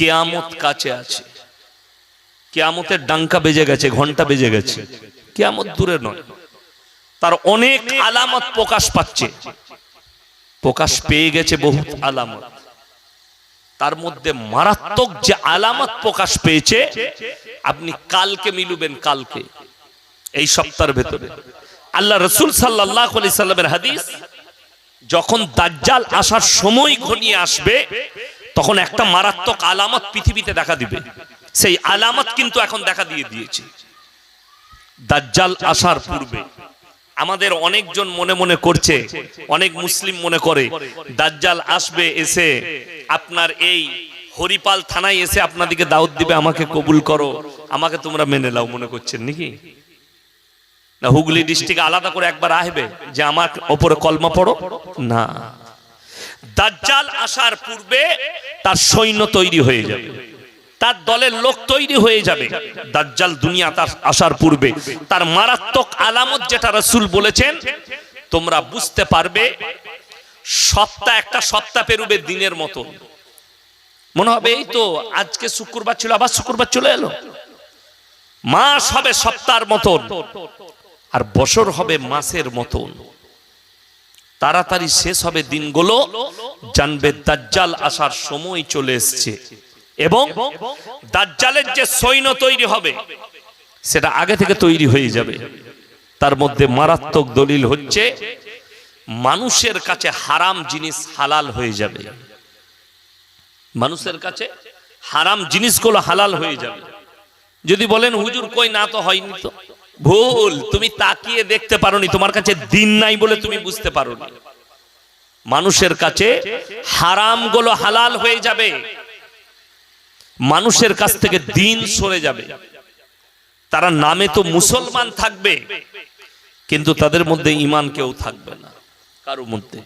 কেয়ামত কাছে আছে। কেয়ামতের ডাঙ্কা বেজে গেছে, ঘণ্টা বেজে গেছে। কেয়ামত দূরে নয়। তার অনেক আলামত প্রকাশ পাচ্ছে। প্রকাশ পেয়ে গেছে বহুত আলামত। তার মধ্যে মারাত্মক যে আলামত প্রকাশ পেয়েছে, আপনি কালকে মিলুবেন কালকে, এই সপ্তাহের ভেতরে। আল্লাহ রসুল সাল্লাহ সাল্লামের হাদিস, যখন দাজ্জাল আসার সময় ঘনিয়ে আসবে তখন একটা মারাত্মক আলামত পৃথিবীতে দেখা দিবে। সেই আলামত কিন্তু এখন দেখা দিয়ে দিয়েছে। দাজ্জাল আসার পূর্বে আমাদের অনেকজন মনে মনে করছে, অনেক মুসলিম মনে করে, দাজ্জাল আসবে এসে আপনার এই হরিপাল থানায় এসে আপনাদেরকে দাওয়াত দিবে, আমাকে কবুল করো, আমাকে তোমরা মেনে নাও মনে করছেন নাকি? না, হুগলি ডিস্ট্রিক্ট আলাদা করে একবার আসবে যে আমার ওপরে কলমা পড়ো? না। দাজ্জাল আসার পূর্বে তার সৈন্য তৈরি হয়ে যাবে। তার দলের লোক তৈরি হয়ে যাবে। দাজ্জাল দুনিয়া তার আসার পূর্বে। তার মারাত্মক আলামত যেটা রসুল বলেছেন, তোমরা বুঝতে পারবে, সপ্তাহ একটা সপ্তাহ পেরুবে দিনের মতো। মনে হবে, এই তো আজকে শুক্রবার ছিল, আবার শুক্রবার চলে এলো। মাস হবে সপ্তাহের মতন, আর বছর হবে মাসের মতন। তাড়াতাড়ি শেষ হবে দিনগুলো, জানবে দাজ্জাল আসার সময় চলে এসছে। এবং দাজ্জালের যে সৈন্য তৈরি হবে, সেটা আগে থেকে তৈরি হয়ে যাবে। তার মধ্যে মারাত্মক দলিল হচ্ছে, মানুষের কাছে হারাম জিনিস হালাল হয়ে যাবে। মানুষের কাছে হারাম জিনিসগুলো হালাল হয়ে যাবে। যদি বলেন, হুজুর, কই না তো হয়নি তো? ভুল, তুমি তাকিয়ে দেখতে পারোনি, তোমার কাছে দিন নাই বলে তুমি বুঝতে পারোনি। মানুষের কাছে হারামগুলো হালাল হয়ে যাবে। মানুষের কাছ থেকে দিন সরে যাবে। তারা নামে তো মুসলমান থাকবে, কিন্তু তাদের মধ্যে ইমান কেউ থাকবে না, কারও মধ্যে।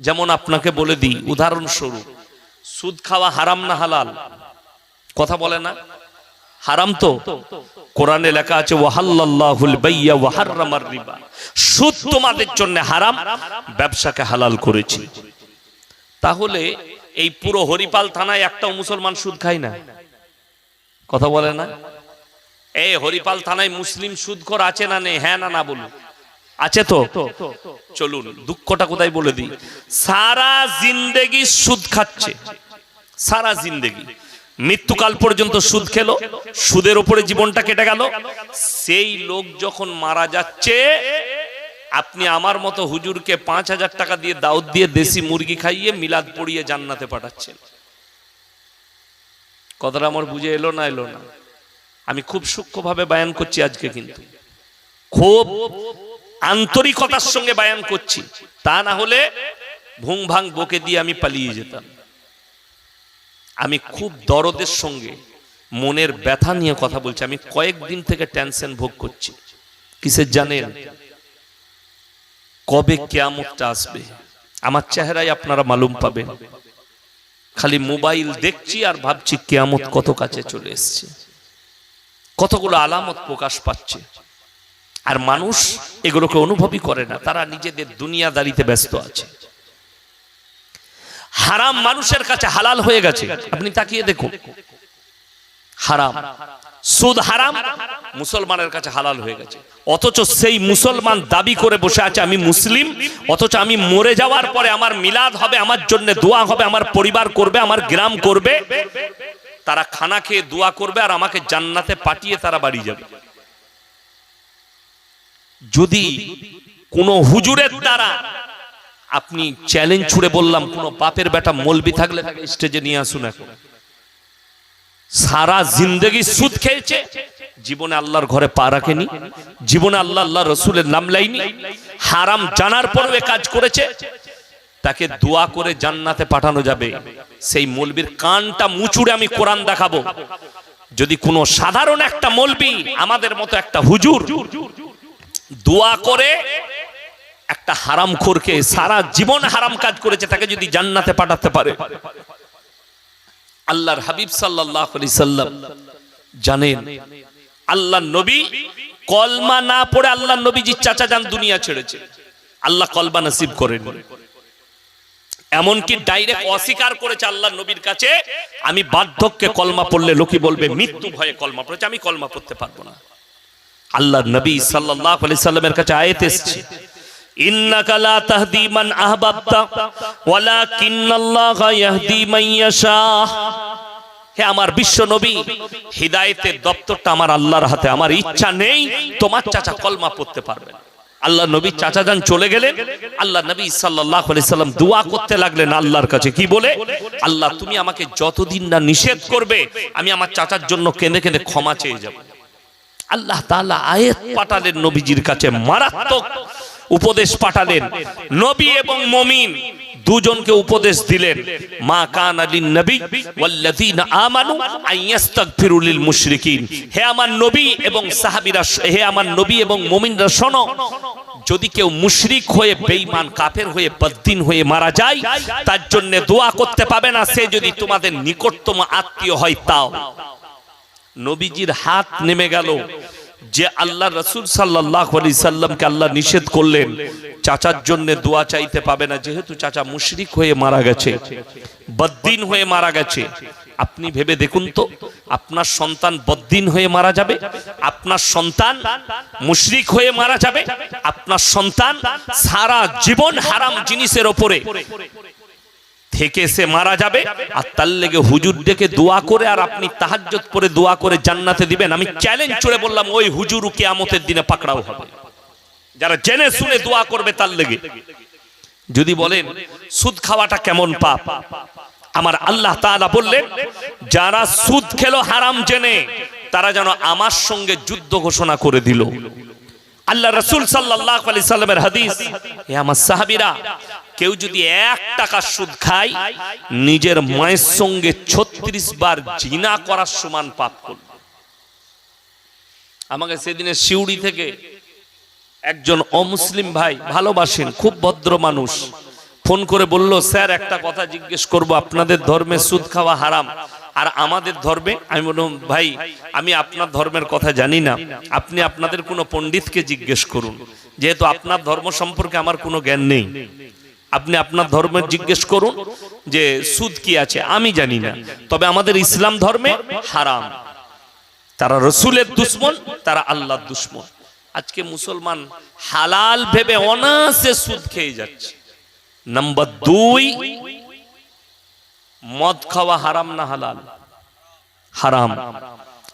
যেমন আপনাকে বলে দিই, উদাহরণস্বরূপ, সুদ খাওয়া হারাম না হালাল? কথা বলে না? হারাম তো? কোরআনে লেখা আছে ওয়াহাল্লাহুল বাইয়া ওয়াহাররামার রিবা। সুদ তোমাদের জন্য হারাম, ব্যবসাকে হালাল করেছি। তাহলে এই পুরো হরিপাল থানায় একটাও মুসলমান সুদ খায় না। কথা বলে না? এই হরিপাল থানায় মুসলিম সুদখোর আছে না নেই? হ্যাঁ না না বলুন। আছে তো? চলুন, দুঃখটা কোথায় বলে দিই? সারা জিন্দেগি সুদ খাচ্ছে। সারা জিন্দেগি। মৃত্যুকাল পর্যন্ত সুদ খেলো, সুদের উপরে জীবনটা কেটে গেল। সেই লোক যখন মারা যাচ্ছে, আপনি আমার মতো হুজুরকে পাঁচ হাজার টাকা দিয়ে দাউদ দিয়ে দেশি মুরগি খাইয়ে মিলাদ পড়িয়ে জান্নাতে পাঠাচ্ছেন। কথাটা আমার বুঝে এলো না এলো না। আমি খুব সূক্ষ্মভাবে বায়ান করছি আজকে কিন্তু। খুব আন্তরিকতার সঙ্গে বায়ান করছি। তা না হলে ভুং ভাং বকে দিয়ে আমি পালিয়ে যেতাম। আমি খুব দরদের সঙ্গে মনের ব্যথা নিয়ে কথা বলছি। আমি কয়েকদিন থেকে টেনশন ভোগ করছি। কিসের জানেন? কবে কেয়ামতটা আসবে? আমার চেহারায় আপনারা মালুম পাবেন। খালি মোবাইল দেখছি আর ভাবছি কেয়ামত কত কাছে চলে এসছে। কতগুলো আলামত প্রকাশ পাচ্ছে। আর মানুষ এগুলোকে অনুভবই করে না। তারা নিজেদের দুনিয়াদারিতে ব্যস্ত আছে। হারাম মানুষের কাছে হালাল হয়ে গেছে। আপনি তাকিয়ে দেখুন। হারাম। সুদ হারাম, মুসলমানের কাছে হালাল হয়ে গেছে। অথচ সেই মুসলমান দাবি করে বসে আছে, আমি মুসলিম, অথচ আমি মরে যাওয়ার পরে আমার মিলাদ হবে, আমার জন্য দোয়া হবে, আমার পরিবার করবে, আমার গ্রাম করবে। তারা খানা খেয়ে দোয়া করবে আর আমাকে জান্নাতে পাঠিয়ে তারা বাড়ি যাবে। যদি কোন হুজুরের দ্বারা আপনি চ্যালেঞ্জ ছুড়ে বললাম, কোন বাপের বেটা মলবি থাকলে স্টেজে নিয়ে আসুন এখন। সারা জিন্দগি সুদ খেয়েছে, জীবনে আল্লাহর ঘরে পা রাখেনি, জীবনে আল্লাহ আল্লাহ রসুলের নাম লাইনি, হারাম জানার পরও কাজ করেছে, তাকে দোয়া করে জান্নাতে পাঠানো যাবে। সেই মলবির কানটা মুচুড়ে আমি কোরআন দেখাবো। যদি কোনো সাধারণ একটা মলবি আমাদের মতো একটা হুজুর দোয়া করে একটা হারাম খোরকে সারা জীবন হারাম কাজ করেছে, তাকে যদি জান্নাতে পাঠাতে পারে। আল্লাহর হাবিব সাল্লাহ আলি সাল্লাম জানেন, আল্লাহ নবী কলমা না পড়ে আল্লাহ নবীজি চাচা যান দুনিয়া ছেড়েছে। আল্লাহ কলমা নসিব করেন। এমনকি ডাইরেক্ট অস্বীকার করেছে আল্লাহ নবীর কাছে, আমি বার্ধক্যে কলমা পড়লে লোকে বলবে, মৃত্যু ভয়ে কলমা পড়েছে, আমি কলমা পড়তে পারব না। আল্লাহ নবী সাল্লাল্লাহু আলাইহি সাল্লামের কাছে আয়াত এসেছে ইন্নাকা লা তাহদি মান আহবাবতা, ওয়ালাকিন্নাল্লাহা ইয়াহদি মান ইয়াশা। হে আমার বিশ্ব নবী, হিদায়েতের দপ্তরটা আমার আল্লাহর হাতে, আমার ইচ্ছা নেই তোমার চাচা কলমা পড়তে পারবে আল্লাহ নবী চাচা যান চলে গেলেন, আল্লাহ নবী সাল্লাল্লাহু আলাইহি সাল্লাম দোয়া করতে লাগলেন আল্লাহর কাছে। কি বলে? আল্লাহ, তুমি আমাকে যতদিন না নিষেধ করবে, আমি আমার চাচার জন্য কেঁদে কেঁদে ক্ষমা চেয়ে যাব। আল্লাহ তাআলা আয়াত পাঠালেন নবীজির কাছে, মারাত্মক উপদেশ পাঠালেন। নবী এবং মমিন দুজনকে উপদেশ দিলেন। মা কান আলিন নবী ওয়াল্লাযীনা আমানু আইয়াস্তাগফিরু লিল মুশরিকিন। হে আমার নবী এবং সাহাবীরা, হে আমার নবী এবং মুমিনরা শোনো, যদি কেউ মুশরিক হয়ে বেঈমান, কাফের হয়ে বদ্দিন হয়ে মারা যায়, তার জন্য দোয়া করতে পাবে না, সে যদি তোমাদের নিকটতম আত্মীয় হয় তাও। নবীজির হাত নেমে গেল। যে আল্লাহ রসুল সাল্লাহ আলি সাল্লামকে আল্লাহ নিষেধ করলেন, চাচার জন্য দোয়া চাইতে পাবে না, যেহেতু চাচা মুশরিক হয়ে মারা গেছে, বদ্দিন হয়ে মারা গেছে। আপনি ভেবে দেখুন তো, আপনার সন্তান বদ্দিন হয়ে মারা যাবে, আপনার সন্তান মুশরিক হয়ে মারা যাবে, আপনার সন্তান সারা জীবন হারাম জিনিসের ওপরে থেকে সে মারা যাবে। আর তার লেগে হুজুর ডেকে দোয়া করে আর আপনি তাহাজ্জত পরে দোয়া করে জান্নাতে দিবেন। আমি চ্যালেঞ্জ ছুড়ে বললাম, ওই হুজুর কিয়ামতের দিনে পাকড়াও হবে। যারা জেনে শুনে দোয়া করবে তার লেগে। যদি বলেন, সুদ খাওয়াটা কেমন পাপ? আমার আল্লাহ তাআলা বললেন, যারা সুদ খেলো হারাম জেনে, তারা যেন আমার সঙ্গে যুদ্ধ ঘোষণা করে দিল। আল্লাহ রসুল সাল্লাহ আলি সাল্লামের হাদিস হে আমার সাহাবিরা কেউ যদি এক টাকা সুদ খায়, নিজের মায়ের সঙ্গে ছত্রিশ বার জিনা করার সমান পাপ করল। আমাকে সেদিনে শিউড়ি থেকে একজন অমুসলিম ভাই ভালোবাসেন, খুব ভদ্র মানুষ, ফোন করে বলল, স্যার, একটা কথা জিজ্ঞেস করব, আপনাদের ধর্মে সুদ খাওয়া হারাম, আর আমাদের ধর্মে? আমি বললাম, ভাই, আমি আপনার ধর্মের কথা জানি না, আপনি আপনাদের কোনো পণ্ডিতকে জিজ্ঞেস করুন, যেহেতু আপনার ধর্ম সম্পর্কে আমার কোনো জ্ঞান নেই। আপনি আপনার ধর্মের জিজ্ঞেস করুন যে সুদ কি আছে? আমি জানি না। তবে আমাদের ইসলাম ধর্মে হারাম। তারা রসুলের দুশ্মন, তারা আল্লাহর দুশ্মন। আজকে মুসলমান হালাল ভেবে অনাসে সুদ খেয়ে যাচ্ছে। নাম্বার দুই, মদ খাওয়া হারাম না হালাল? হারাম।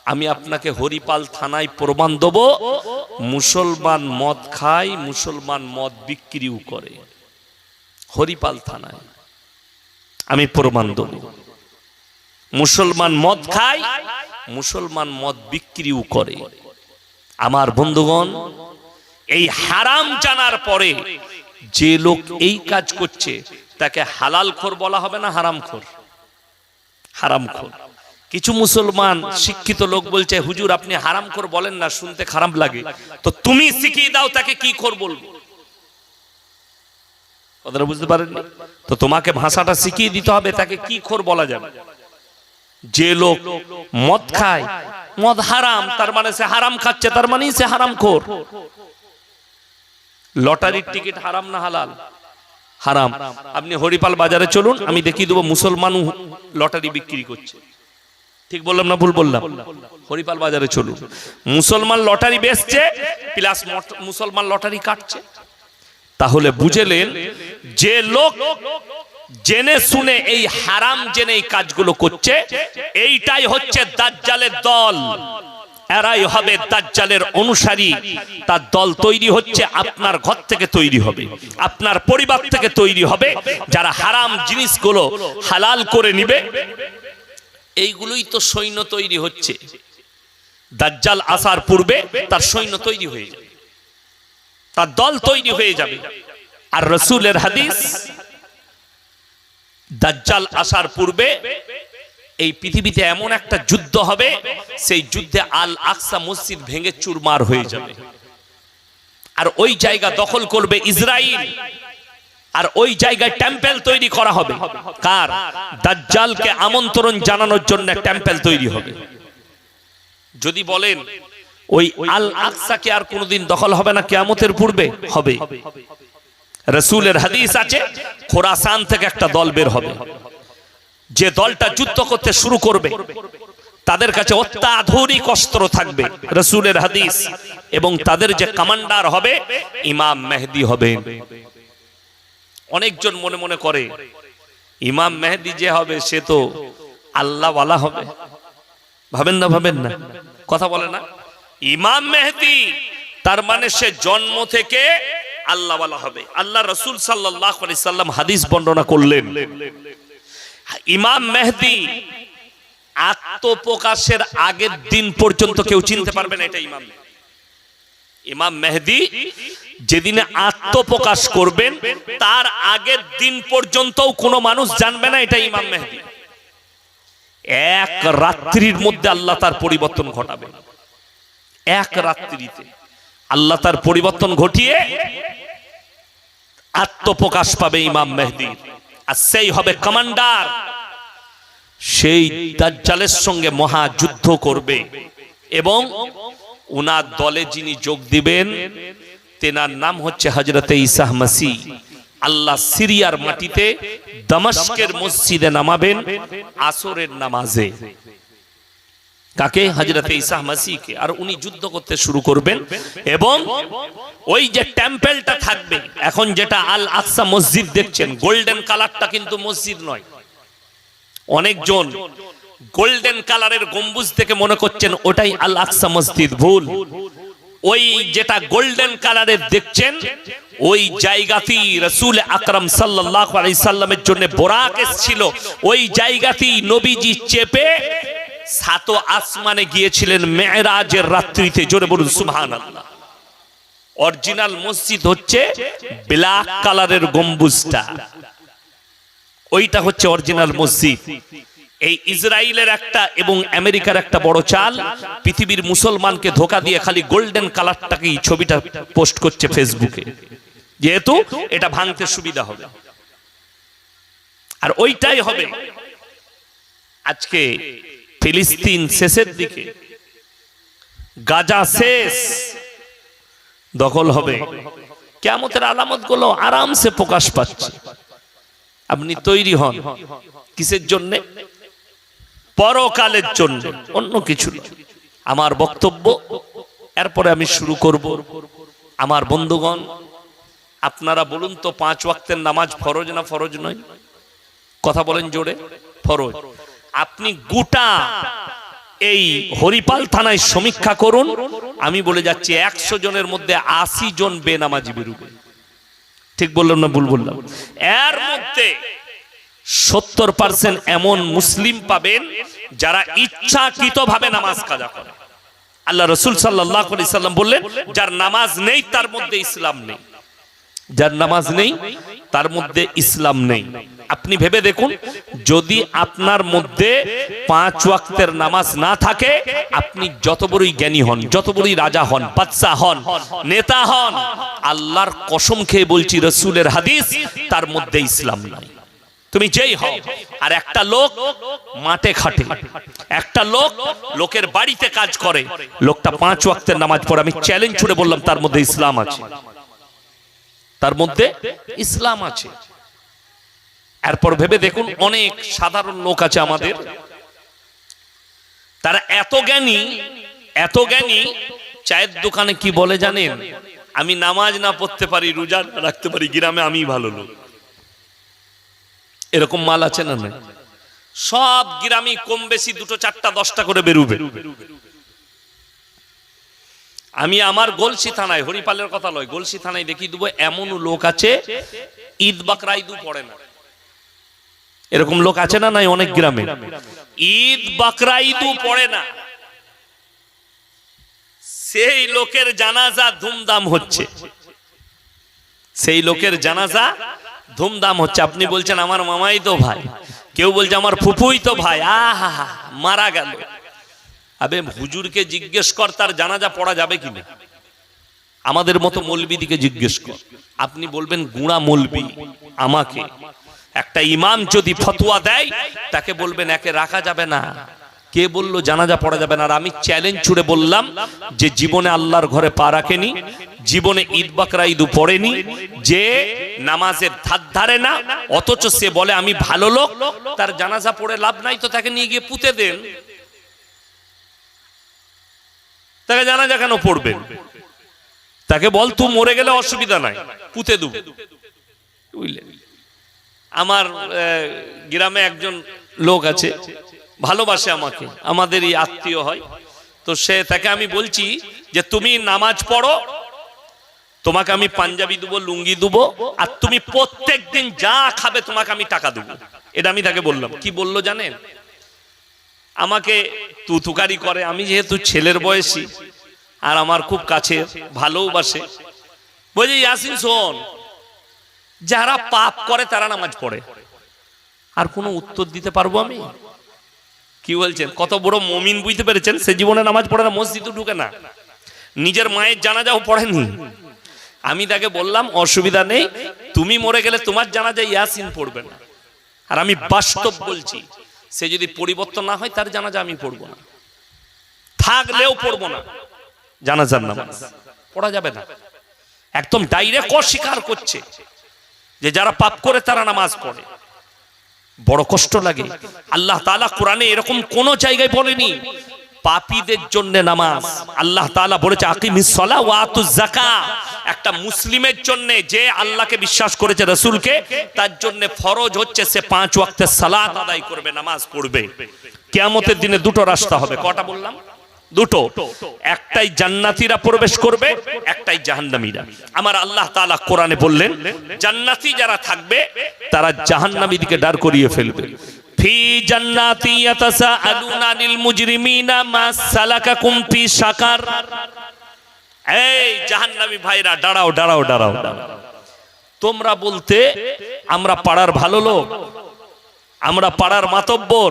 আমি আপনাকে হরিপাল থানায় প্রমাণ দেব, মুসলমান মদ খায়, মুসলমান মদ বিক্রিও করে। হরিপাল থানায়। আমি প্রমাণ দেব মুসলমান মদ খায়, মুসলমান মদ বিক্রিও করে। আমার বন্ধুগণ, এই হারাম জানার পরে যে লোক এই কাজ করছে, তাকে হালাল খোর বলা হবে না হারাম খোর? হারাম খোর। কিছু মুসলমান শিক্ষিত লোক বলছে, হুজুর, আপনি হারাম খোর বলেন না, শুনতে খারাপ লাগে। তো তুমি শিখিয়ে দাও তাকে কি খোর বলব? কথাটা বুঝতে পারেননি? তো তোমাকে ভাষাটা শিখিয়ে দিতে হবে, তাকে কি খোর বলা যাবে? যে লোক মদ খায়, মদ হারাম, তার মানে সে হারাম খাচ্ছে, তার মানে সে হারাম খোর। লটারির টিকিট হারাম না হালাল? হারাম। আপনি হরিপাল বাজারে চলুন, আমি দেখিয়ে দেবো মুসলমান লটারি বিক্রি করছে। ঠিক বললাম না ভুল বললাম? হরিপাল বাজারে চলুন। মুসলমান লটারি বেচছে, প্লাস মুসলমান লটারি কাটছে। তাহলে বুঝেলেন যে লোক জেনে শুনে এই হারাম জেনে এই কাজগুলো করছে, এইটাই হচ্ছে দাজ্জালের দল। এরাই হবে দাজ্জালের অনুসারী। তার দল তৈরি হচ্ছে, আপনার ঘর থেকে তৈরি হবে, আপনার পরিবার থেকে তৈরি হবে, যারা হারাম জিনিসগুলো হালাল করে নিবে। এইগুলোই তো সৈন্য তৈরি হচ্ছে। দাজ্জাল আসার পূর্বে তার সৈন্য তৈরি হয়ে যাবে। তার দল তৈরি হয়ে যাবে। আর রসুলের হাদিস, দাজ্জাল আসার পূর্বে এই পৃথিবীতে এমন একটা যুদ্ধ হবে, সেই যুদ্ধে আল আকসা মসজিদ ভেঙে চুরমার হয়ে যাবে। আর ওই জায়গা দখল করবে ইসরায়েল আর ওই জায়গায় টেম্পেল তৈরি করা হবে। কার? দাজ্জালকে আমন্ত্রণ জানানোর জন্য টেম্পেল তৈরি হবে। যদি বলেন, ওই আল আকসাকে আর কোনোদিন দখল হবে না, কেয়ামতের পূর্বে? হবে। রসুলের হাদিস আছে, খোরাসান থেকে একটা দল বের হবে। যে দলটা যুদ্ধ করতে শুরু করবে, তাদের কাছে অত্যাধুনিক অস্ত্র থাকবে, রসুলের হাদিস। এবং তাদের যে কমান্ডার হবে, ইমাম মেহেদি হবে। অনেকজন মনে মনে করে, ইমাম মেহেদি যে হবে, সে তো আল্লাহওয়ালা হবে। ভাবেন না ভাবেন না। কথা বলে না? ইমাম মেহেদি, তার মানে সে জন্ম থেকে আল্লাহওয়ালা হবে। আল্লাহ রসুল সাল্লাহ সাল্লাম হাদিস বর্ণনা করলেন। ইমাম মেহেদি আত্মপ্রকাশের আগের দিন পর্যন্ত কেউ চিনতে পারবে না এটা ইমাম। ইমাম মেহেদি যেদিনে আত্মপ্রকাশ করবেন, তার আগের দিন পর্যন্তও কোনো মানুষ জানবে না এটা ইমাম মেহেদি। এক রাত্রির মধ্যে আল্লাহ তার পরিবর্তন ঘটাবে এক রাত্রিতে। আল্লাহ তার পরিবর্তন ঘটিয়ে আত্মপ্রকাশ পাবে ইমাম মেহেদি। আর সেই হবে কমান্ডার। সেই দাজ্জালের সঙ্গে মহাযুদ্ধ করবে এবং উনার দলে যিনি যোগ দিবেন, তেনার নাম হচ্ছে হজরতে ইসাহ মাসি আল্লাহ সিরিয়ার মাটিতে দামাস্কের মসজিদে নামাবেন, আসরের নামাজে। কাকে? হজরতে ইসাহ মাসিকে আর উনি যুদ্ধ করতে শুরু করবেন এবং ওই যে টেম্পেলটা থাকবে, এখন যেটা আল আকসা মসজিদ দেখছেন, গোল্ডেন কালারটা কিন্তু মসজিদ নয়। অনেকজন গোল্ডেন কালারের গম্বুজ থেকে মনে করছেন, ওটাই আল আকসা মসজিদ, ভুল। ওই যেটা গোল্ডেন কালারের দেখছেন, ওই জায়গাতেই রসুল আকরাম সাল্লাহ আলাই সাল্লামের জন্য বোরাক এসছিল। ওই জায়গাতেই নবীজি চেপে সাত আসমানে গিয়েছিলেন মেয়েরাজের রাত্রিতে, জোরে বলুন আল্লাহ অরিজিনাল মসজিদ হচ্ছে ব্ল্যাক কালারের গম্বুজটা। ওইটা হচ্ছে অরিজিনাল মসজিদ। এই ইসরায়েলের একটা এবং আমেরিকার একটা বড় চাল, পৃথিবীর মুসলমানকে ধোকা দিয়ে খালি গোল্ডেন কালারটাকেই ছবিটা পোস্ট করছে ফেসবুকে। যেহেতু এটা ভাঙতে সুবিধা হবে। আর ওইটাই হবে। আজকে ফিলিস্তিন শেষের দিকে। গাজা শেষ। দখল হবে। কেমতের আলামতগুলো আরামসে প্রকাশ পাচ্ছে। আপনি তৈরি হন। কিসের জন্য? পরকালের জন্য। অন্য কিছু আমার বক্তব্য, এরপরে আমি শুরু করব। আমার বন্ধুগণ, আপনারা বলুন তো পাঁচ ওয়াক্তের নামাজ ফরজ না ফরজ নয়? কথা বলেন জোরে। ফরজ। আপনি গোটা এই হরিপাল থানায় সমীক্ষা করুন। আমি বলে যাচ্ছি, একশো জনের মধ্যে আশি জন বেনামাজি বেরুবে ঠিক বললাম না ভুল বললাম? এর মধ্যে সত্তর পার্সেন্ট এমন মুসলিম পাবেন যারা ইচ্ছাকৃত ভাবে নামাজ কাজা করে। আল্লাহ রসুল সাল্লাহ সাল্লাম বললেন, যার নামাজ নেই, তার মধ্যে ইসলাম নেই। যার নামাজ নেই, তার মধ্যে ইসলাম নেই। আপনি ভেবে দেখুন, যদি আপনার মধ্যে পাঁচ ওয়াক্তের নামাজ না থাকে, আপনি যত বড়ই জ্ঞানী হন, যত বড়ই রাজা হন বাদশাহ হন, নেতা হন, আল্লাহর কসম খেয়ে বলছি, রসুলের হাদিস, তার মধ্যে ইসলাম নাই। তুমি যেই হও, আর একটা লোক মাঠে খাটে, একটা লোক লোকের বাড়িতে কাজ করে, লোকটা পাঁচ ওয়াক্তের নামাজ পড়ে। আমি চ্যালেঞ্জ ছুড়ে বললাম, তার মধ্যে ইসলাম আছে। তার মধ্যে ইসলাম আছে। এরপর ভেবে দেখুন অনেক সাধারণ লোক আছে আমাদের। তারা এত জ্ঞানী এত জ্ঞানী, চায়ের দোকানে কি বলে জানেন? আমি নামাজ না পড়তে পারি, রোজা না রাখতে পারি, গ্রামে আমি ভালো লোক। এরকম মাল আছে না সব গ্রামে কম বেশি দুটো, চারটা, দশটা করে বেরুবে। আমি আমার গলসি থানায়, হরিপালের কথা লয়, গলসি থানায় দেখি দেবো, এমন লোক আছে, ঈদ বাকরা ঈদু পড়ে না। এরকম লোক আছে না নাই অনেক গ্রামে? ঈদ বাকরা ঈদু পড়ে না। সেই লোকের জানাজা ধুমধাম হচ্ছে। সেই লোকের জানাজা ধুমধাম হচ্ছে। আপনি বলছেন, আমার মামাই তো ভাই। কেউ বলছে, আমার ফুফুই তো ভাই। আহা, মারা গেল। আবে হুজুরকে জিজ্ঞেস কর, তার জানাজা পড়া যাবে কিনা? আমাদের মতো মলবিদিকে জিজ্ঞেস কর। আপনি বলবেন গুণা মলবি, আমাকে। একটা ইমাম যদি ফতুয়া দেয়, তাকে বলবেন, একে রাখা যাবে না। কে বলল, জানাজা পড়া যাবে না? আর আমি চ্যালেঞ্জ ছুড়ে বললাম যে, জীবনে আল্লাহর ঘরে পা রাখেনি, জীবনে ঈদ বাকরা ঈদু পড়েনি যে নামাজের ধার ধারে না, অথচ সে বলে, আমি ভালো লোক, তার জানাজা পড়ে লাভ নাই, তো তাকে নিয়ে গিয়ে পুঁতে দেন। তাকে জানাজা কেন পড়বে? তাকে বল তু মরে গেলে অসুবিধা নাই, পুঁতে দেব। আমার গ্রামে একজন লোক আছে, ভালোবাসে আমাকে আমাদের এই আত্মীয় হয়। তো সে, তাকে আমি বলছি যে, তুমি নামাজ পড়ো, তোমাকে আমি পাঞ্জাবি দেবো, লুঙ্গি দেবো, আর তুমি প্রত্যেক দিন যা খাবে তোমাকে আমি টাকা দেবো। এটা আমি তাকে বললাম। কি বলল জানেন? আমাকে তুতুকারি করে। আমি যেহেতু ছেলের বয়সী আর আমার খুব কাছে ভালোবাসে বলছি, ইয়াসিন, শোন, যারা পাপ করে তারা নামাজ পড়ে। আর কোনো উত্তর দিতে পারব আমি? কি বলছেন? কত বড় মমিন বুঝতে পেরেছেন? সে জীবনে নামাজ পড়ে না, মসজিদে ঢুকে না। নিজের মায়ের জানাজাও পড়েনি। আমি তাকে বললাম, অসুবিধা নেই, তুমি মরে গেলে তোমার জানাজা ইয়াসিন পড়বে না। আর আমি বাস্তব বলছি সে যদি পরিবর্তন না হয়, তার জানাজা আমি পড়ব না। থাকলেও পড়ব না। জানাজার নামাজ। পড়া যাবে না। একদম ডাইরেক্ট অস্বীকার করছে যে যারা পাপ করে, তারা নামাজ পড়ে। বড় কষ্ট লাগে। আল্লাহ তালা কোরআনে এরকম কোন জায়গায় বলেনি পাপীদের জন্য নামাজ। আল্লাহ তাআলা বলেছে একটা মুসলিমের জন্য যে আল্লাহকে বিশ্বাস করেছে, রাসূলকে, তার জন্য ফরজ হচ্ছে সে পাঁচ ওয়াক্তের সালাত আদায় করবে, নামাজ পড়বে। কিয়ামতের দিনে দুটো রাস্তা হবে। কটা বললাম? দুটো। একটাই জান্নাতীরা প্রবেশ করবে, একটাই জাহান্নামীরা। আমার আল্লাহ তাআলা কোরআনে বললেন, জান্নাতি যারা থাকবে, তারা জাহান্নামী দিকে দাঁড় করিয়ে ফেলবে। জাহান্নামী। তোমরা বলতে আমরা পাড়ার ভালো লোক, আমরা পাড়ার মাতব্বর,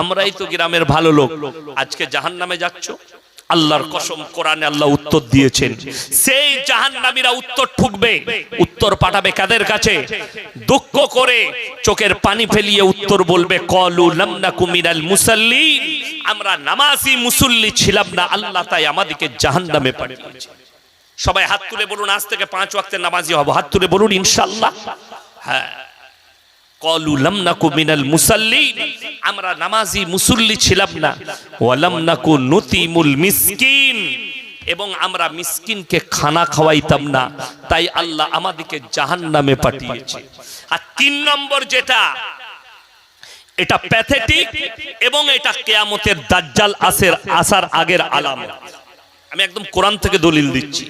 আমরাই তো গ্রামের ভালো লোক। আজকে জাহান নামে যাচ্ছ? আল্লাহর কসম কোরআনে আল্লাহ উত্তর দিয়েছেন। সেই জাহান্নামীরা উত্তর ঠুকবে, উত্তর পাঠাবে কাদের কাছে? দুঃখ করে চোখের পানি ফেলিয়ে উত্তর বলবে, কলু লামনাকু মিনাল মুসাল্লিন। আমরা নামাজি মুসল্লি ছিলাম না, আল্লাহ তাই আমাদেরকে জাহান্নামে পাঠিয়েছে। সবাই হাত তুলে বলুন, আজ থেকে পাঁচ ওয়াক্তের নামাজি হব। হাত তুলে বলুন, ইনশাআল্লাহ। হ্যাঁ। কলু লাম নাকু মিনাল মুসাল্লিন আমরা নামাজি মুসল্লি ছিলাম না। ওয়ালাম নাকু নুতিমুল মিসকিন। এবং আমরা মিসকিনকে খানা খাওয়াইতাম না। তাই আল্লাহ আমাদেরকে জাহান্নামে পাঠিয়েছে। আর তিন নম্বর যেটা, এটা প্যাথেটিক এবং এটা কেয়ামতের দাজ্জাল আসের আসার আগের আলামত। আমি একদম কোরআন থেকে দলিল দিচ্ছি।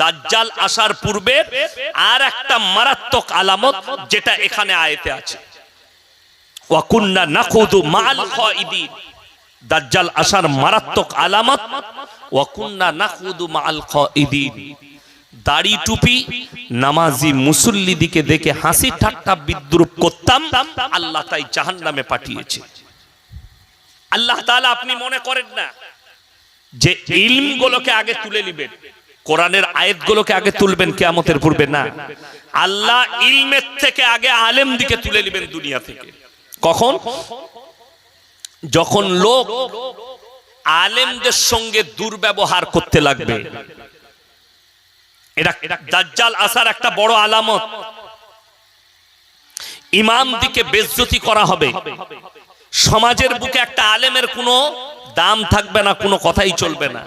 দাজ্জাল আসার পূর্বে আর একটা মারাত্মক আলামত যেটা এখানে আয়তে আছে। দাজ্জাল আসার মারাত্মক আলামত দাড়ি টুপি নামাজি মুসল্লি দিকে দেখে হাসি ঠাট্টা বিদ্রুপ করতাম, আল্লাহ তাই জাহান্নামে পাঠিয়েছে। আল্লাহ তাআলা আপনি মনে করেন না যে ইলম গুলোকে আগে তুলে নিবেন। কোরআনের আয়াত গুলোকে আগে তুলবেন, কেয়ামতের পূর্বে না। আল্লাহ ইলমের থেকে আগে আলেম দিকে তুলে নিবেন দুনিয়া থেকে। কখন? যখন লোক আলেমদের সঙ্গে দুর্ব্যবহার করতে লাগবে। এটা দাজ্জাল আসার একটা বড় আলামত। ইমাম দিকে বেজ্জতি করা হবে। সমাজের বুকে একটা আলেমের কোনো দাম থাকবে না, কোনো কথাই চলবে না।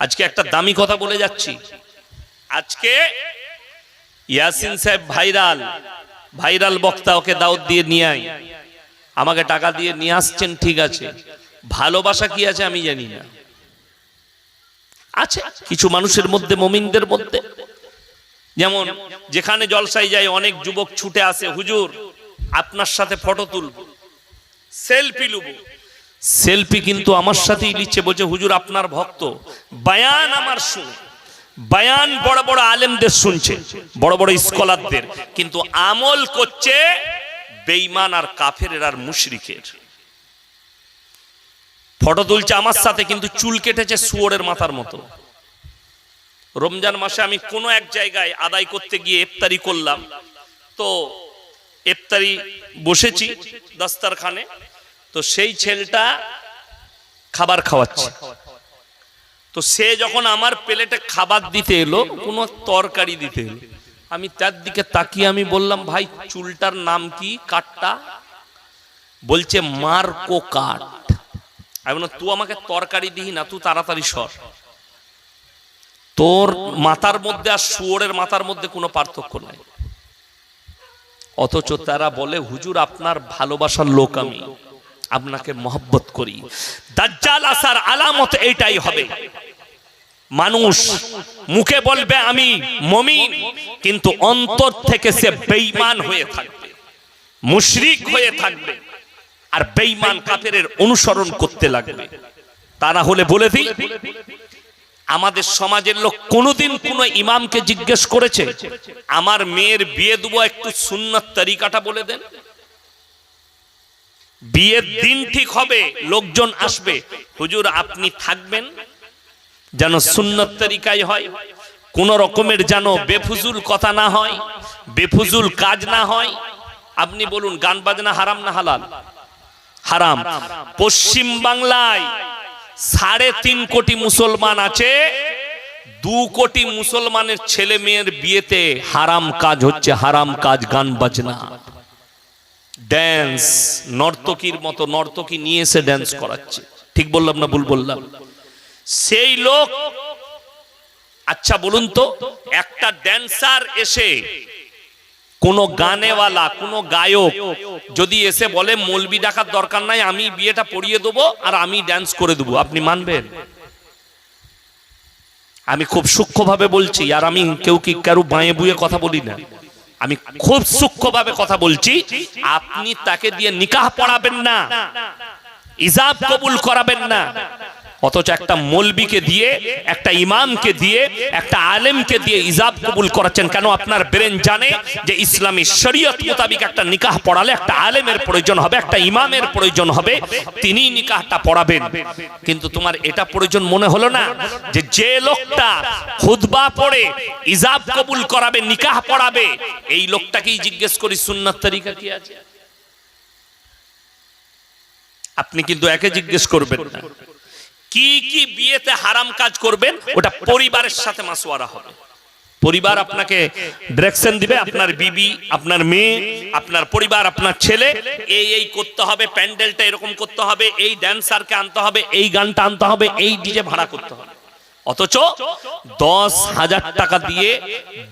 আজকে একটা দামি কথা বলে যাচ্ছি। আজকে ইয়াসিন সাহেব ভাইরাল ভাইরাল বক্তা ওকে দাওয়াত দিয়ে নিয়ে আয়। আমাকে টাকা দিয়ে নিয়ে আসছেন, ঠিক আছে। ভালোবাসা কি আছে আমি জানি না। আছে কিছু মানুষের মধ্যে, মমিনদের মধ্যে। যেমন যেখানে জলসাই যায় অনেক যুবক ছুটে আসে, হুজুর, আপনার সাথে ফটো তুলব, সেলফি লুব। সেলফি কিন্তু আমার সাথেই নিচ্ছে, বলছে, হুজুর, আপনার ভক্ত। বায়ান আমার শুনে বায়ান বড় বড় আলেমদের শুনছে, বড় বড় স্কলারদের, কিন্তু আমল করছে বেঈমান আর কাফের আর মুশরিকের। ফটো তুলছে আমার সাথে, কিন্তু চুল কেটেছে শুয়োরের মাথার মতো। রমজান মাসে আমি কোনো এক জায়গায় আদায় করতে গিয়ে ইফতারি করলাম। তো ইফতারি বসেছি দস্তারখানে। তো সেই ছেলেটা খাবার খাওয়াচ্ছে। তো সে যখন আমার প্লেটে খাবার দিতে এলো, কোনো তরকারি দিতে এলো। আমি তার দিকে তাকিয়ে আমি বললাম, ভাই, চুলটার নাম কি? কাঠটা? বলছে, মার্কো কাঠ। আমি বললাম, তুই আমাকে তরকারি দিই না, তুই তাড়াতাড়ি সর। তোর মাথার মধ্যে আর শুয়োরের মাথার মধ্যে কোনো পার্থক্য নাই। অথচ তারা বলে, হুজুর, আপনার ভালোবাসার লোক আমি। আপনাকে মহব্বত করি। দাজ্জাল আসার আলামত এইটাই হবে। মানুষ মুখে বলবে, আমি মমিন। কিন্তু অন্তর থেকে সে বেঈমান হয়ে থাকবে। মুশরিক হয়ে থাকবে। আর বেঈমান কাফেরের অনুসরণ করতে লাগবে। তারা হলে বলে দিই, আমাদের সমাজের লোক কোনোদিন কোনো ইমামকে জিজ্ঞেস করেছে, আমার মেয়ের বিয়ে দেবো একটু সুন্নত তরিকাটা বলে দেন? বিয়ের দিন ঠিক হবে, লোকজন আসবে। হুজুর, আপনি থাকবেন? যেন সুন্নত তরিকায় হয়, কোন রকমের যেন বেফুজুল কথা না হয়, বেফুজুল কাজ না হয়। আপনি বলুন, গান বাজনা হারাম না হালাল? হারাম। পশ্চিম বাংলায় সাড়ে তিন কোটি মুসলমান আছে, দু কোটি মুসলমানের ছেলে মেয়ের বিয়েতে হারাম কাজ হচ্ছে, হারাম কাজ, গান বাজনা। ড্যান্স নর্তকীর মতো নর্তকী নিয়ে এসে ড্যান্স করাচ্ছে। ঠিক বললাম না ভুল বললাম? সেই লোক আচ্ছা বলুন তো, একটা ড্যান্সার এসে, কোন গানেওয়ালা, কোন গায়ক যদি এসে বলে, মলবি ডাকার দরকার নাই, আমি বিয়েটা পড়িয়ে দেবো আর আমি ড্যান্স করে দেবো। আপনি মানবেন? আমি খুব সূক্ষ্মভাবে বলছি, আর আমি কেউ কি কারও বাঁয়ে বুয়ে কথা বলি না। আমি খুব সূক্ষ্মভাবে কথা বলছি, আপনি তাকে দিয়ে নিকাহ পড়াবেন না, ইজাব কবুল করাবেন না। অথচ একটা মলবিকে দিয়ে, একটা ইমামকে দিয়ে, একটা আলেমকে দিয়ে ইজাব কবুল করাচ্ছেন। কেন আপনার ব্রেন জানে যে ইসলামী শরীয়ত মোতাবিক একটা নিকাহ পড়ালে একটা আলেমের প্রয়োজন হবে, একটা ইমামের প্রয়োজন হবে, তিনি নিকাহটা পড়াবেন। কিন্তু তোমার এটা প্রয়োজন মনে হলো না যে যে লোকটা খুদবা পড়ে, ইজাব কবুল করাবে, নিকাহ পড়াবে, এই লোকটাকেই জিজ্ঞেস করি, সুন্নাত তরিকা কি আছে? আপনি কিন্তু একে জিজ্ঞেস করবেন না। কি কি বিয়েতে হারাম কাজ করবেন, ওটা পরিবারের সাথে মাসোয়ারা হবে। পরিবার আপনাকে ডিরেকশন দিবে, আপনার বিবি, আপনার মেয়ে, আপনার পরিবার, আপনার ছেলে, এই এই করতে হবে, প্যান্ডেলটা এরকম করতে হবে, এই ড্যান্সারকে আনতে হবে, এই গানটা আনতে হবে, এই ডিজে ভাড়া করতে হবে। অথচ দশ হাজার টাকা দিয়ে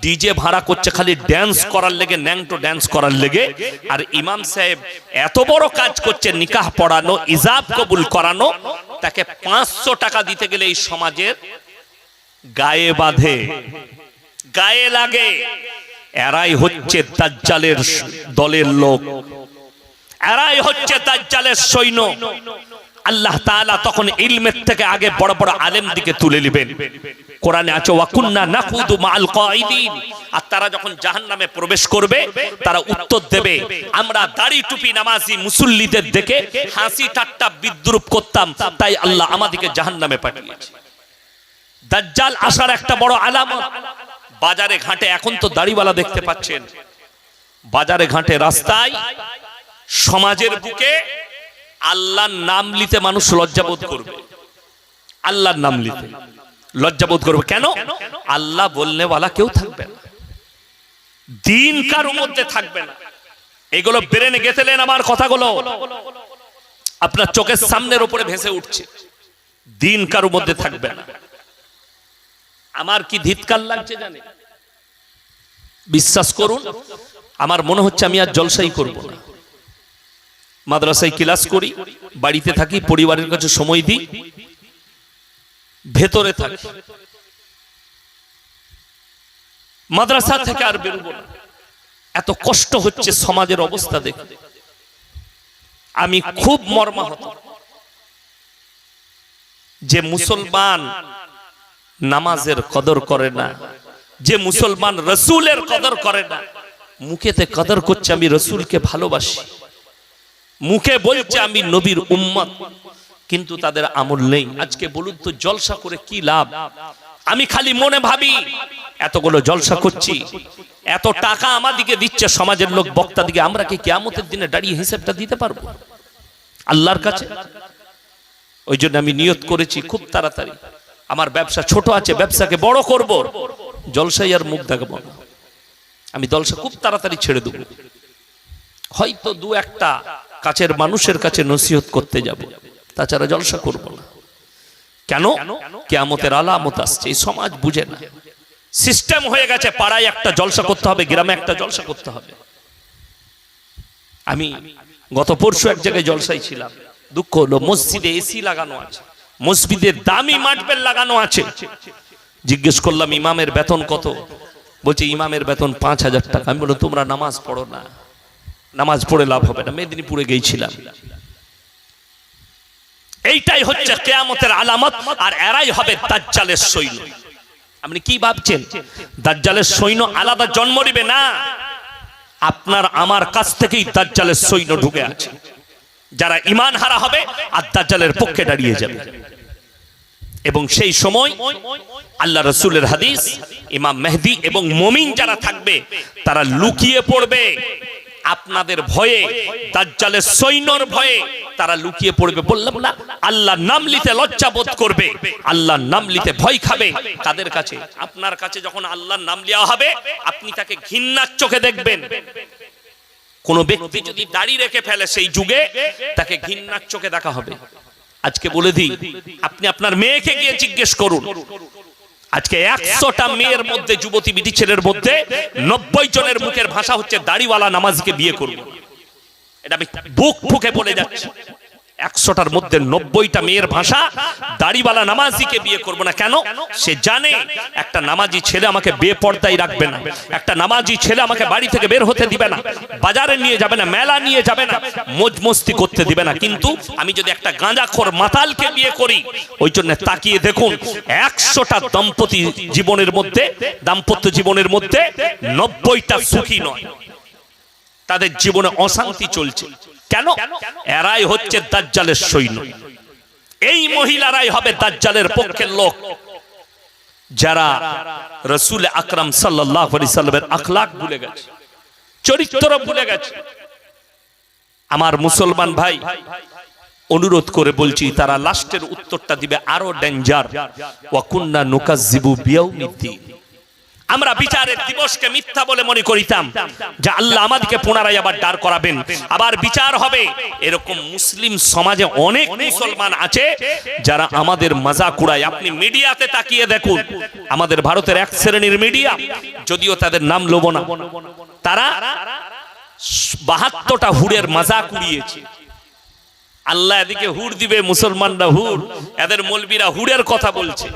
ডিজে ভাড়া করছে, খালি ড্যান্স করার লেগে, ন্যাংটো ড্যান্স করার লেগে, আর ইমাম সাহেব এত বড় কাজ করছে, নিকাহ পড়ানো, ইজাব কবুল করানো তাকে পাঁচশো টাকা দিতে গেলে এই সমাজের গায়ে বাঁধে। গায়ে লাগে। এরাই হচ্ছে দাজ্জালের দলের লোক। এরাই হচ্ছে দাজ্জালের সৈন্য। আল্লাহ তাআলা তখন ইলমের থেকে আগে বড় বড় আলেম দিকে তুলে নেবেন। কোরআনে আছে, ওয়াকুন্না নাকুদু মাল কাইদিন আর তারা যখন জাহান্নামে প্রবেশ করবে, তারা উত্তর দেবে, আমরা দাড়ি টুপি নামাজি মুসল্লিদের দেখে হাসি ঠাট্টা বিদ্রুপ করতাম, তাই আল্লাহ আমাদেরকে জাহান্নামে পাঠিয়েছে। দাজ্জাল আসার একটা বড় আলামত, বাজারে ঘাটে এখন তো দাড়িওয়ালা দেখতে পাচ্ছেন। বাজারে ঘাটে রাস্তায় সমাজের বুকে আল্লাহর নাম লিতে মানুষ লজ্জাবোধ করবে। আল্লাহর নাম লিতে লজ্জাবোধ করবে। কেন? আল্লাহ বলনেওয়ালা কেউ থাকবে না। দিন কারও মধ্যে থাকবে না। এগুলো ব্রেনে গেঁথেলেন আমার কথাগুলো। আপনার চোখের সামনের উপরে ভেসে উঠছে। দিন কারও মধ্যে থাকবে না। আমার কি ধিৎকার লাগছে জানে বিশ্বাস করুন, আমার মনে হচ্ছে আমি আর জলসাই করব না। মাদ্রাসায় ক্লাস করি, বাড়িতে থাকি, পরিবারের কাছে সময় দিই। ভেতরে থাকি। মাদ্রাসা থেকে আর বেরোবো না। এত কষ্ট হচ্ছে সমাজের অবস্থা দেখে। আমি খুব মর্মাহত। যে মুসলমান নামাজের কদর করে না, যে মুসলমান রসুলের কদর করে না, মুখেতে কদর করছে আমি রসুলকে ভালোবাসি। মুখে বলছে আমি নবীর উম্মত। কিন্তু তাদের আমল নেই। আজকে বলুন তো, জলসা করে কি লাভ? আমি খালি মনে ভাবি, এতগুলো জলসা করছি, এত টাকা আমাদিকে দিচ্ছে সমাজের লোক বক্তা দিকে আমরা কি কেয়ামতের দিনে দাঁড়িয়ে হিসেবটা দিতে পারব? আল্লাহর কাছে? ওই জন্য আমি নিয়ত করেছি খুব তাড়াতাড়ি। আমার ব্যবসা ছোট আছে, ব্যবসাকে বড় করব। জলসাই আর মুখ দেখাবো না। আমি জলসা খুব তাড়াতাড়ি ছেড়ে দেবো। হয়তো দু একটা কাছের মানুষের কাছে নসিহত করতে যাব। তাছাড়া জলসা করব না। কেন? কেয়ামতের আলামত আসছে, এই সমাজ বুঝে না। সিস্টেম হয়ে গেছে, পাড়ায় একটা জলসা করতে হবে, গ্রামে একটা জলসা করতে হবে। আমি গত পরশু এক জায়গায় জলসাই ছিলাম। দুঃখ হলো, মসজিদে এসি লাগানো আছে, মসজিদে দামি মাঠবেল লাগানো আছে। জিজ্ঞেস করলাম, ইমামের বেতন কত? বলছে, ইমামের বেতন পাঁচ হাজার টাকা। আমি বললাম, তোমরা নামাজ পড়ো না। নামাজ পড়ে লাভ হবে না। মেদিনীপুরে গিয়েছিলাম। এইটাই হচ্ছে কেয়ামতের আলামত, আর এরাই হবে দাজ্জালের সৈন্য। আপনি কি ভাবছেন? দাজ্জালের সৈন্য আলাদা জন্ম নিবে না? আপনার, আমার কাছ থেকেই দাজ্জালের সৈন্য ঢুকে আছে। যারা ইমান হারা হবে, আর দাজ্জালের পক্ষে দাঁড়িয়ে যাবে। এবং সেই সময় আল্লাহ রসুলের হাদিস, ইমাম মেহদি এবং মমিন যারা থাকবে, তারা লুকিয়ে পড়বে। আপনাদের ভয়ে, দাজ্জালের সৈন্যর ভয়ে তারা লুকিয়ে পড়বে। বললাম, না আল্লাহ নাম লিতে লজ্জা বোধ করবে। আল্লাহ নাম লিতে ভয় খাবে। কাদের কাছে? আপনার কাছে যখন আল্লাহর নাম লিয়া হবে, আপনি তাকে ঘৃণার চোখে দেখবেন। কোন ব্যক্তি যদি দাড়ি রেখে ফেলে সেই যুগে, তাকে ঘৃণার চোখে দেখা হবে। আজকে বলে দিই, আপনি আপনার মেয়েকে গিয়ে জিজ্ঞেস করুন আজকে একশোটা মেয়ের মধ্যে যুবতী বিটি ছেলের মধ্যে নব্বই জনের মুখের ভাষা হচ্ছে দাড়িওয়ালা নামাজকে বিয়ে করব। এটা আমি বুক ফুকে বলে যাচ্ছি। একশোটার মধ্যে নব্বইটা মেয়ের ভাষা, দাড়িওয়ালা নামাজিকে বিয়ে করব না কেন? সে জানে একটা নামাজি ছেলে আমাকে বেপর্দায় রাখবে না। একটা নামাজি ছেলে আমাকে বাড়ি থেকে বের হতে দিবে না। বাজারে নিয়ে যাবে না, মেলা নিয়ে যাবে না, মজমস্তি করতে দিবে না। কিন্তু আমি যদি একটা গাঁজাখোর মাতালকে বিয়ে করি, ওই জন্য তাকিয়ে দেখুন, একশোটা দম্পতি জীবনের মধ্যে, দাম্পত্য জীবনের মধ্যে নব্বইটা সুখী নয়। তাদের জীবনে অশান্তি চলছে। কেন? এরাই হচ্ছে দাজ্জালের সৈন্য এই মহিলারাই হবে দাজ্জালের পক্ষের লোক। যারা রসুল আকরাম সাল্লাহ সাল্লামের আখলাক ভুলে গেছে, চরিত্র ভুলে গেছে। আমার মুসলমান ভাই, অনুরোধ করে বলছি, তারা লাস্টের উত্তরটা দিবে আরও ডেঞ্জার। ওয়াকুন্না নুকাজিবু বিয়াউমিদ্দিন। আমরা বিচারের দিবসকে মিথ্যা বলে মনে করিতাম, যে আল্লাহ আমাদেরকে পুনরায় আবার দাঁড় করাবেন। আবার বিচার হবে। এরকম মুসলিম সমাজে অনেক মুসলমান আছে, যারা আমাদের মজা কুড়ায় আপনি মিডিয়াতে তাকিয়ে দেখুন, আমাদের ভারতের এক শ্রেণির মিডিয়া, যদিও তাদের নাম লোব না, তারা বাহাত্তরটা হুড়ের মজা কুড়িয়েছে আল্লাহ এদিকে হুড় দিবে, মুসলমানরা হুড়, এদের মলবিরা হুড়ের কথা বলছে।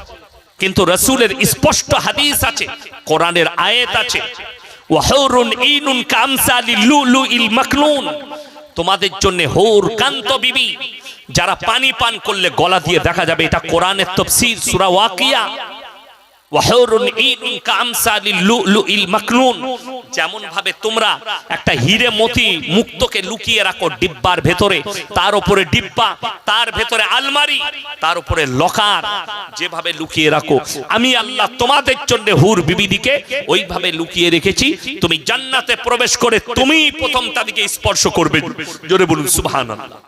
কিন্তু রসুলের স্পষ্ট হাদিস আছে, কোরআনের আয়েত আছে। তোমাদের জন্য হৌর কান্ত বিবি, যারা পানি পান করলে গলা দিয়ে দেখা যাবে এটা কোরআনের তফসির সুরা ওয়াকিয়া। যেমন ভাবে তোমরা একটা হিরে মতি মুক্তকে লুকিয়ে রাখো ডিব্বার ভেতরে, তার উপরে ডিব্বা, তার ভেতরে আলমারি, তার উপরে লকার, যেভাবে লুকিয়ে রাখো। আমি আল্লাহ তোমাদের জন্য হুর বিবিদিকে ওইভাবে লুকিয়ে রেখেছি, তুমি জান্নাতে প্রবেশ করে তুমি প্রথম তাদেরকে স্পর্শ করবে। জোরে বলুন, সুবহানাল্লাহ।